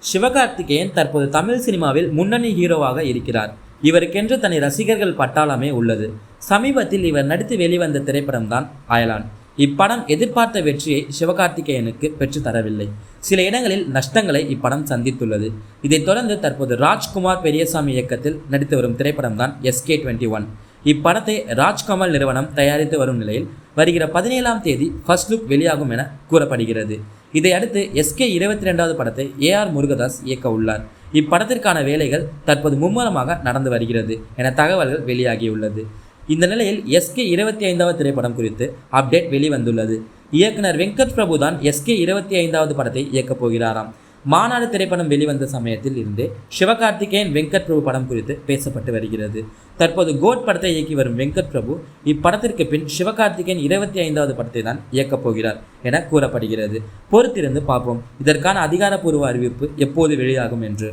சிவகார்த்திகேயன் தற்போது தமிழ் சினிமாவில் முன்னணி ஹீரோவாக இருக்கிறார். இவருக்கென்று தனி ரசிகர்கள் பட்டாளமே உள்ளது. சமீபத்தில் இவர் நடித்து வெளிவந்த திரைப்படம்தான் அயலான். இப்படம் எதிர்பார்த்த வெற்றியை சிவகார்த்திகேயனுக்கு பெற்று தரவில்லை. சில இடங்களில் நஷ்டங்களை இப்படம் சந்தித்துள்ளது. இதைத் தொடர்ந்து தற்போது ராஜ்குமார் பெரியசாமி இயக்கத்தில் நடித்து வரும் திரைப்படம்தான் எஸ்கே டுவெண்ட்டி ஒன். இப்படத்தை ராஜ்கமல் நிறுவனம் தயாரித்து வரும் நிலையில் வருகிற பதினேழாம் தேதி ஃபர்ஸ்ட் லுக் வெளியாகும் என கூறப்படுகிறது. இதையடுத்து எஸ்கே இருபத்தி ரெண்டாவது படத்தை ஏஆர் முருகதாஸ் இயக்க உள்ளார். இப்படத்திற்கான வேலைகள் தற்போது மும்முரமாக நடந்து வருகிறது என தகவல்கள் வெளியாகியுள்ளது. இந்த நிலையில் எஸ்கே இருபத்தி ஐந்தாவது திரைப்படம் குறித்து அப்டேட் வெளிவந்துள்ளது. இயக்குனர் வெங்கட் பிரபு தான் எஸ்கே இருபத்தி ஐந்தாவது படத்தை இயக்கப் போகிறாராம். மாநாடு திரைப்படம் வெளிவந்த சமயத்தில் இருந்தே சிவகார்த்திகேயன் வெங்கட் பிரபு படம் குறித்து பேசப்பட்டு வருகிறது. தற்போது கோட் படத்தை இயக்கி வரும் வெங்கட் பிரபு இப்படத்திற்கு பின் சிவகார்த்திகேயன் இருபத்தி ஐந்தாவது படத்தை தான் இயக்கப் போகிறார் என கூறப்படுகிறது. பொறுத்திருந்து பார்ப்போம். இதற்கான அதிகாரப்பூர்வ அறிவிப்பு எப்போது வெளியாகும் என்று.